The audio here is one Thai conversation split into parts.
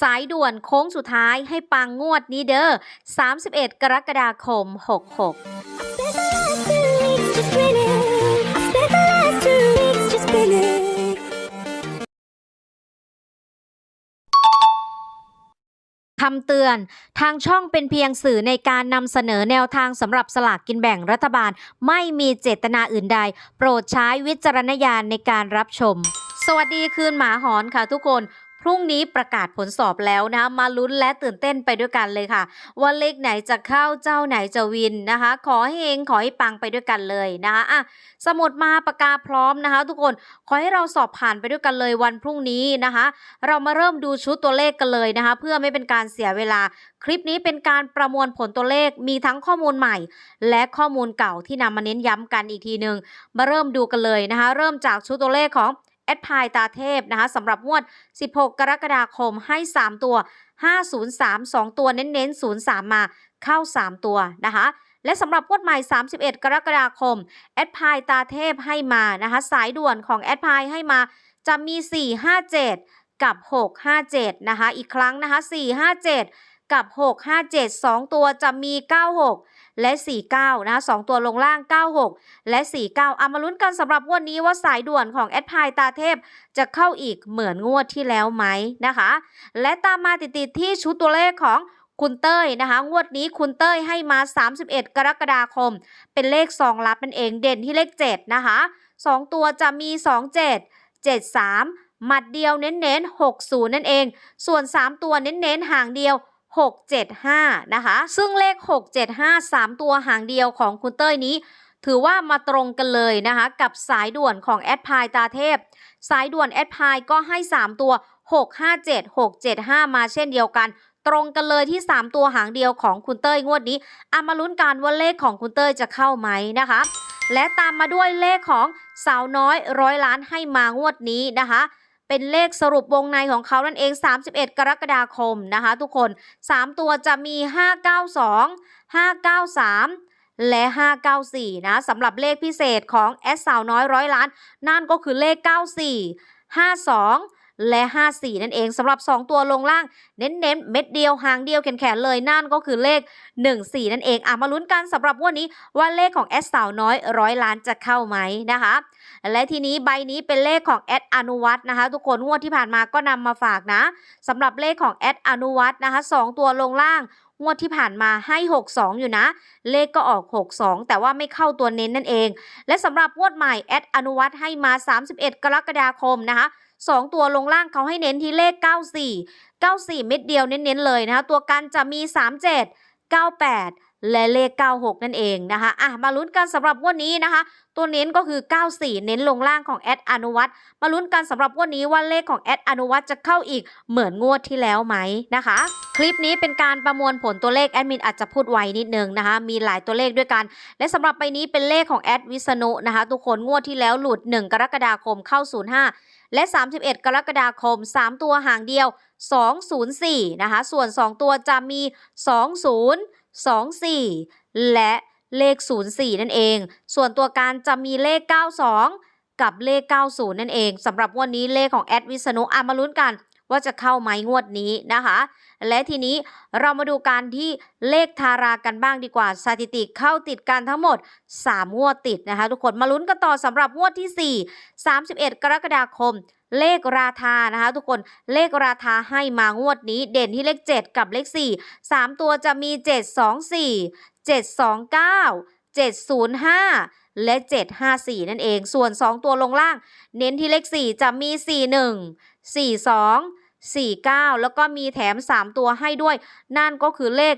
สายด่วนโค้งสุดท้ายให้ปังงวดนี้เด้อ 31 กรกฎาคม 66คำเตือน ทางช่องเป็นเพียงสื่อในการนำเสนอแนวทางสำหรับสลากกินแบ่งรัฐบาล ไม่มีเจตนาอื่นใด โปรดใช้วิจารณญาณในการรับชม สวัสดีคืนหมาหอนค่ะทุกคน พรุ่งนี้ประกาศผลสอบแล้วนะมาลุ้นและตื่นเต้นไปด้วยกันเลยค่ะ ว่าเลขไหนจะเข้าเจ้าไหนจะวินนะคะ ขอให้เฮงขอให้ปังไปด้วยกันเลยนะคะอะสมุดมาปากกาพร้อมนะคะ ทุกคนขอให้เราสอบผ่านไปด้วยกันเลยวันพรุ่งนี้นะคะ เรามาเริ่มดูชุดตัวเลขกันเลยนะคะ เพื่อไม่เป็นการเสียเวลา คลิปนี้เป็นการประมวลผลตัวเลขมีทั้งข้อมูลใหม่ และข้อมูลเก่าที่นำมาเน้นย้ำกันอีกทีหนึ่งมาเริ่มดูกันเลยนะคะ เริ่มจากชุดตัวเลขของ แอดพายตาเทพนะคะสำหรับงวด 16 กรกฎาคมให้ 3 ตัว 503 2 ตัวเน้นๆ 03 มาเข้า 3 ตัวนะคะและสำหรับงวดใหม่ 31 กรกฎาคมแอดพายตาเทพให้มานะคะสายด่วนของแอดพายให้มาจะมี 457 กับ 657 นะคะอีกครั้งนะคะ 457 กับ 657 2 ตัวจะมี 96 และ 49นะคะ2 ตัวลงล่าง 96 และ 49เอามาลุ้นกันสำหรับงวดนี้ว่าสายด่วนของแอดพายตาเทพ จะเข้าอีกเหมือนงวดที่แล้วไหมนะคะ และตามมาติดๆที่ชุดตัวเลขของคุณเต้ยนะคะ งวดนี้คุณเต้ยให้มา 31 กรกฎาคม เป็นเลขซองลับนั่นเองเด่นที่เลข 7 นะคะ 2 ตัวจะมี 27 73 หมัดเดียวเน้นๆ60 นั่นเอง ส่วน 3 ตัวเน้นๆห่างเดียว 675 นะคะ ซึ่งเลข 675 3 ตัวหางเดียวของคุณเต้ยนี้ ถือว่ามาตรงกันเลยนะคะ กับสายด่วนของแอดพายตาเทพ สายด่วนแอดพายก็ให้ 3 ตัว 657 675 มาเช่นเดียวกัน ตรงกันเลยที่ 3 ตัวหางเดียวของคุณเต้ยงวดนี้เอามาลุ้นกันว่าเลขของคุณเต้ยจะเข้าไหมนะคะ และตามมาด้วยเลขของสาวน้อยร้อยล้านให้มางวดนี้นะคะ เป็นเลขสรุปวงในของเขานั่นเอง 31 กรกฎาคมนะคะทุกคน 3 ตัวจะมี 592 593 และ 594 นะสำหรับเลขพิเศษของแอสสาวน้อยร้อยล้าน นั่นก็คือเลข 94 52 และ 54 นั่นเองสำหรับ 2 ตัวลงล่าง เน้นๆ เม็ดเดียวหางเดียวแขนๆเลยนั่นก็คือเลข 14 นั่นเองอะมาลุ้นกันสำหรับวันนี้ว่าเลขของแอสสาวน้อยร้อยล้านจะเข้าไหมนะคะ และทีนี้ใบนี้เป็นเลขของแอดอนุวัฒน์นะคะ ทุกคนงวดที่ผ่านมาก็นำมาฝากนะสำหรับเลขของแอดอนุวัฒน์นะคะสองตัวลงล่างงวดที่ผ่านมาให้ 62 อยู่นะ เลขก็ออก 62 แต่ว่าไม่เข้าตัวเน้นนั่นเอง และสำหรับงวดใหม่แอดอนุวัฒน์ให้มา 31 กรกฎาคมนะคะ สองตัวลงล่างเขาให้เน้นที่เลข 94 94 เม็ดเดียวเน้นๆเลยนะคะตัวกันจะมี 37 98และเลข 96 นั่นเองนะคะอะมาลุ้นกันสำหรับวดนี้นะคะ ตัวเน้นก็คือ 94 เน้นลงล่างของแอดอนุวัฒน์มาลุ้นกันสำหรับวดนี้ว่าเลขของแอดอนุวัฒน์จะเข้าอีกเหมือนงวดที่แล้วไหมนะคะ คลิปนี้เป็นการประมวลผลตัวเลขแอดมินอาจจะพูดไวนิดนึงนะคะ มีหลายตัวเลขด้วยกัน และสำหรับใบนี้เป็นเลขของแอดวิษณุนะคะ ทุกคนงวดที่แล้วหลุด 1 กรกฎาคมเข้า 05 และ 31 กรกฎาคม 3 ตัวห่างเดียว 204 นะคะ ส่วน 2 ตัวจะมี 20 24 และเลข 04 นั่นเอง ส่วนตัวการจะมีเลข 92 กับเลข 90 นั่นเองสำหรับวันนี้เลขของแอดวิษณุอามาลุ้นกัน ว่าจะเข้าไหมงวดนี้นะคะ และทีนี้เรามาดูการที่เลขทารากันบ้างดีกว่าสถิติเข้าติดกันทั้งหมด 3 งวดติดนะคะ ทุกคนมาลุ้นกันต่อสำหรับงวดที่ 4 31 กรกฎาคมเลขราคานะคะทุกคนเลขราคาให้มางวดนี้เด่นที่เลข 7 กับเลข 4 3 ตัวจะมี 724 729 705 และ 754 นั่นเอง ส่วน 2 ตัวลงล่าง เน้นที่เลข 4 จะมี 41 42 49 แล้วก็มีแถม 3 ตัวให้ด้วย นั่นก็คือเลข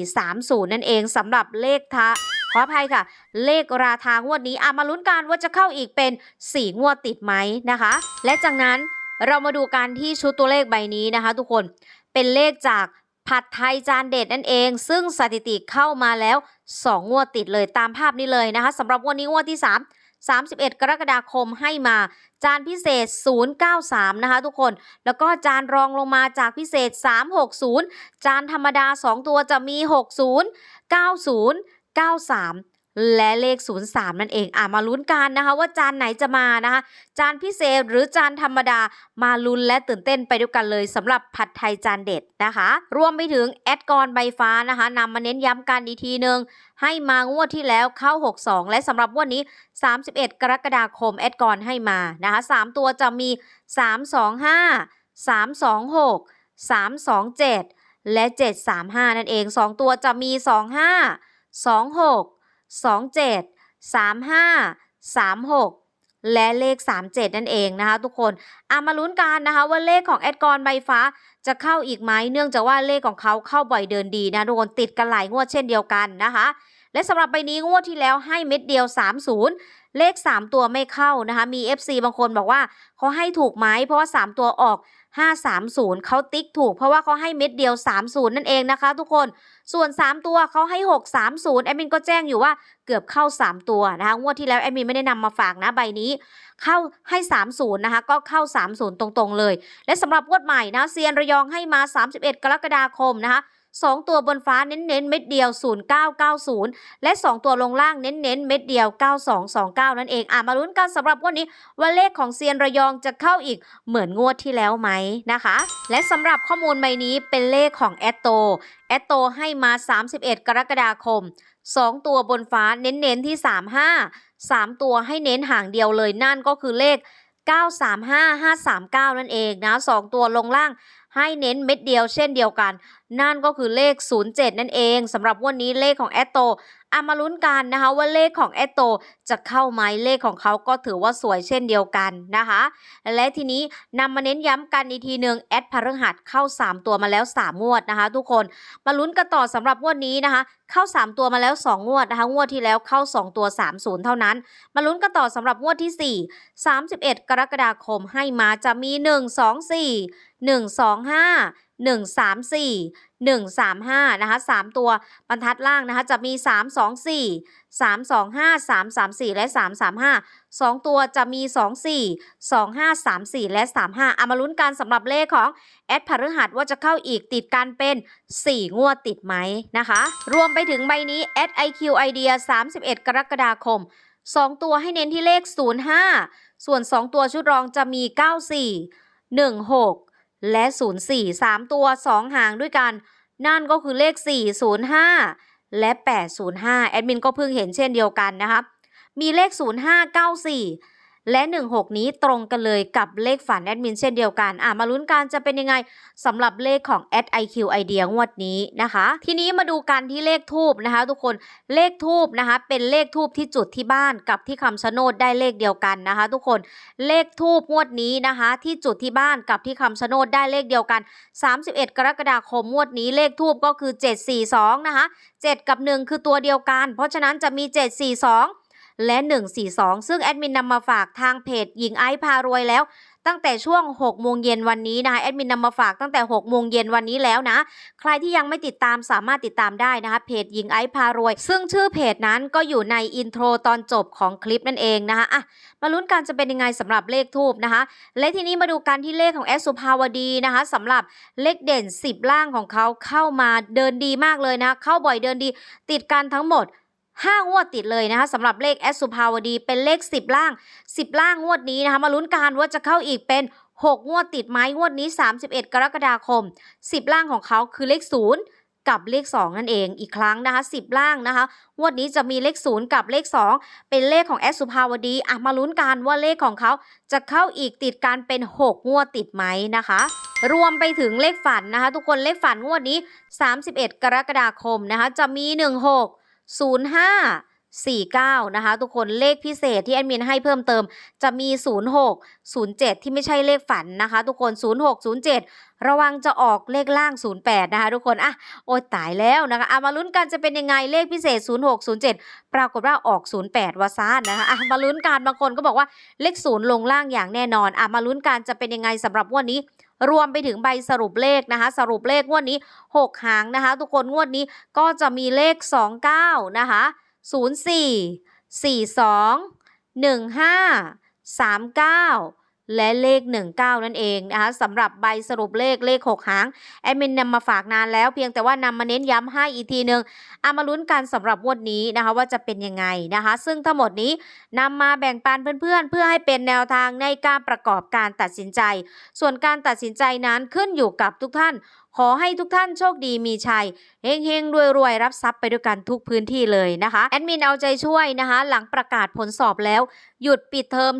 430 นั่นเองสำหรับเลขทาขออภัยค่ะ เลขราทางวดนี้อามาลุ้นกันว่าจะเข้าอีกเป็น 4 งวดติดไหมนะคะ และจากนั้นเรามาดูการที่ชุดตัวเลขใบนี้นะคะ ทุกคนเป็นเลขจากผัดไทยจานเด็ดนั่นเอง ซึ่งสถิติเข้ามาแล้ว 2 งวดติดเลยตามภาพนี้เลยนะคะสำหรับงวันนี้งวดที่ 3 31 กรกฎาคมให้มา จานพิเศษ 093 นะคะทุกคน แล้วก็จานรองลงมาจากพิเศษ 360 จานธรรมดา 2 ตัวจะมี 60 90 93 และเลข 03 นั่นเอง อะ มาลุ้นกันนะคะ ว่าจานไหนจะมานะคะ จานพิเศษหรือจานธรรมดา มาลุ้นและตื่นเต้นไปด้วยกันเลยสำหรับผัดไทยจานเด็ดนะคะ รวมไปถึงแอดกรใบฟ้านะคะนำมาเน้นย้ำกันอีกทีหนึ่งให้มางวดที่แล้วเข้า 62 และสำหรับวันนี้ 31 กรกฎาคมแอดกรให้มานะคะ 3 ตัวจะมี 325 326 327 และ 735 นั่นเอง 2 ตัวจะมี 25 26 27 35 36 และเลข 37 นั่นเองนะคะ ทุกคนอามาลุ้นกันนะคะว่าเลขของแอดกรใบฟ้าจะเข้าอีกไหมเนื่องจากว่าเลขของเขาเข้าบ่อยเดินดีนะทุกคนติดกันหลายงวดเช่นเดียวกันนะคะและสำหรับใบนี้งวดที่แล้วให้เม็ดเดียว 30 เลข 3 ตัวไม่เข้านะคะ มี FC บางคนบอกว่าเขาให้ถูกไหมเพราะว่า 3 ตัวออก 530 เขาติ๊กถูกเพราะว่าเขาให้เม็ดเดียว 30 นั่นเองนะคะ ทุกคนส่วน 3 ตัวเขาให้ 630 แอดมินก็แจ้งอยู่ว่าเกือบเข้า 3 ตัวนะคะงวดที่แล้วแอดมินไม่ได้นำมาฝากนะใบนี้ เข้าให้ 30 นะคะ ก็เข้า 30 ตรงๆเลย และสำหรับงวดใหม่นะเซียนระยองให้มา 31 กรกฎาคมนะคะ 2 ตัวบนฟ้าเน้นๆเม็ดเดียว 0990 และ 2 ตัวลงล่างเน้นๆเม็ดเดียว 9229 นั่นเองอะมาลุ้นกันสำหรับวันนี้ว่าเลขของเซียนระยองจะเข้าอีกเหมือนงวดที่แล้วไหมนะคะ และสำหรับข้อมูลใบนี้เป็นเลขของแอตโตแอตโตให้มา 31 กรกฎาคม 2 ตัวบนฟ้าเน้นๆที่ 35 3 ตัวให้เน้นห่างเดียวเลยนั่นก็คือเลข 935 539 นั่นเองนะ 2 ตัวลงล่างให้เน้นเม็ดเดียวเช่นเดียวกัน นั่นก็คือเลข 07 นั่นเองสำหรับวันนี้เลขของแอตโตอามาลุ้นกันนะคะว่าเลขของแอตโตจะเข้าไหมเลขของเขาก็ถือว่าสวยเช่นเดียวกันนะคะ และทีนี้นำมาเน้นย้ำกันอีกทีหนึ่งแอดพฤหัสเข้า 3 ตัวมาแล้ว 3 งวดนะคะ ทุกคนมาลุ้นกันต่อสำหรับงวดนี้นะคะ เข้า 3 ตัวมาแล้ว 2 งวดนะคะงวดที่แล้วเข้า 2 ตัว 30 เท่านั้น มาลุ้นกันต่อสำหรับงวดที่ 4 31 กรกฎาคมให้มาจะมี 1 2 4 1 2 5 1 3 4 1 3 5นะคะ3ตัวบรรทัดล่างนะคะจะมี 3 2 4 3 2 5 3 3 4 และ 3 3 5 2 ตัวจะมี 2 4 2 5 3 4 และ 3 5เอามาลุ้นกันสำหรับเลขของแอดพฤหัสว่าจะเข้าอีกติดกันเป็น 4 งวดติดไหมนะคะ รวมไปถึงใบนี้แอด IQ Idea 31 กรกฎาคม 2 ตัวให้เน้นที่เลข 05 ส่วน 2 ตัวชุดรองจะมี 94 16 และ 04 3 ตัว 2 หางด้วยกัน นั่นก็คือเลข 405 และ 805 แอดมินก็เพิ่งเห็นเช่นเดียวกันนะคะ มีเลข 0594 และ 16 นี้ตรงกันเลยกับเลขฝันแอดมินเช่นเดียวกัน อะมาลุ้นกันจะเป็นยังไงสำหรับเลขของ a d IQ Idea งวดนี้นะคะ ทีนี้มาดูกันที่เลขทูบนะคะ ทุกคนเลขทูบนะคะ เป็นเลขทูบที่จุดที่บ้านกับที่คำชะโนดได้เลขเดียวกันนะคะ ทุกคนเลขทูบงวดนี้นะคะ ที่จุดที่บ้านกับที่คำชะโนดได้เลขเดียวกัน 31 กรกฎาคมงวดนี้เลขทูบก็คือ 742 นะคะ 7 กับ 1 คือตัวเดียวกัน เพราะฉะนั้นจะมี 742 และ 142 ซึ่งแอดมินนำมาฝากทางเพจหญิงไอซ์พารวยแล้วตั้งแต่ช่วง 6 โมงเย็นวันนี้นะคะแอดมินนำมาฝากตั้งแต่ 6 โมงเย็นวันนี้แล้วนะ ใครที่ยังไม่ติดตามสามารถติดตามได้นะคะ เพจหญิงไอซ์พารวย ซึ่งชื่อเพจนั้นก็อยู่ในอินโทรตอนจบของคลิปนั่นเองนะคะอะมาลุ้นกันจะเป็นยังไงสำหรับเลขทูบนะคะ และทีนี้มาดูกันที่เลขของแอดสุภาวดีนะคะสำหรับเลขเด่น 10 ล่างของเขาเข้ามาเดินดีมากเลยนะ เข้าบ่อยเดินดี ติดกันทั้งหมด 5 งวดติดเลยนะคะสำหรับเลขแอสุภาวดีเป็นเลข 10 ล่าง 10 ล่างงวดนี้นะคะมาลุ้นกันว่าจะเข้าอีกเป็น6 งวดติดไหมงวดนี้ 31 กรกฎาคม 10 ล่างของเขาคือเลข 0 กับเลข 2 นั่นเองอีกครั้งนะคะ 10 ล่างนะคะงวดนี้จะมีเลข 0 กับเลข 2 เป็นเลขของแอสุภาวดีอะมาลุ้นกันว่าเลขของเขาจะเข้าอีกติดกันเป็น 6 งวดติดไหมนะคะ รวมไปถึงเลขฝันนะคะ ทุกคนเลขฝันงวดนี้ 31 กรกฎาคมนะคะจะมี 16 05 49 นะคะ ทุกคนเลขพิเศษที่แอดมินให้เพิ่มเติมจะมี 06 07 ที่ไม่ใช่เลขฝันนะคะ ทุกคน 06 07 ระวังจะออกเลขล่าง 08 นะคะ ทุกคนอะโอ้ยตายแล้วนะคะอะมาลุ้นกันจะเป็นยังไงเลขพิเศษ 06 07 ปรากฏว่าออก 08วาซานนะคะอะมาลุ้นกันบางคนก็บอกว่าเลขศูนย์ลงล่างอย่างแน่นอนอะมาลุ้นกันจะเป็นยังไงสำหรับงวดนี้ รวมไปถึงใบสรุปเลขนะคะ สรุปเลขงวดนี้ 6 หางนะคะ ทุกคนงวดนี้ก็จะมีเลข 29 นะคะ 04 42 15 39 และเลข 19 นั่นเองนะคะสำหรับใบสรุปเลขเลข 6 หางแอดมินนำมาฝากนานแล้วเพียงแต่ว่านำมาเน้นย้ำให้อีกทีหนึ่งเอามาลุ้นกันสำหรับงวดนี้นะคะว่าจะเป็นยังไงนะคะ ซึ่งทั้งหมดนี้นำมาแบ่งปันเพื่อนๆ เพื่อให้เป็นแนวทางในการประกอบการตัดสินใจ ส่วนการตัดสินใจนั้นขึ้นอยู่กับทุกท่านขอให้ทุกท่านโชคดีมีชัยเฮงเฮงรวยรวยๆรับทรัพย์ไปด้วยกันทุกพื้นที่เลยนะคะแอดมินเอาใจช่วยนะคะ หลังประกาศผลสอบแล้ว หยุดปิดเทอม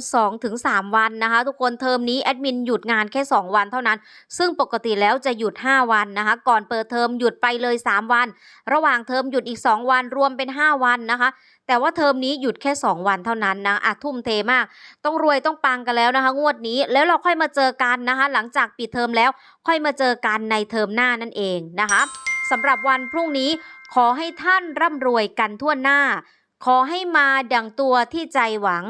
2-3 วันนะคะ ทุกคนเทอมนี้แอดมินหยุดงานแค่ 2 วันเท่านั้น ซึ่งปกติแล้วจะหยุด 5 วันนะคะ ก่อนเปิดเทอมหยุดไปเลย 3 วัน ระหว่างเทอมหยุดอีก 2 วันรวมเป็น 5 วันนะคะ แต่ว่าเทอมนี้หยุดแค่ 2 วันเท่านั้นนะอะทุ่มเทมาก ต้องรวยต้องปังกันแล้วนะคะ งวดนี้แล้วเราค่อยมาเจอกันนะคะ หลังจากปิดเทอมแล้ว ค่อยมาเจอกันในเทอมหน้านั่นเองนะคะสำหรับวันพรุ่งนี้ขอให้ท่านร่ำรวยกันทั่วหน้า ขอให้มาดังตัวที่ใจหวัง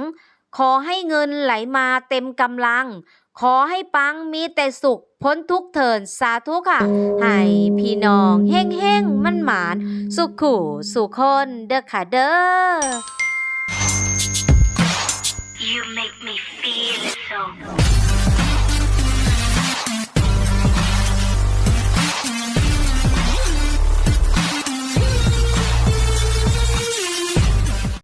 ขอให้เงินไหลมาเต็มกำลัง ขอให้ปังมีแต่สุข พ้นทุกเถินสาธุค่ะ ให้พี่น้องเฮ้งเฮ้งมั่นหมาน สุขขู่สุขคนเด้อค่ะเด้อ You make me feel so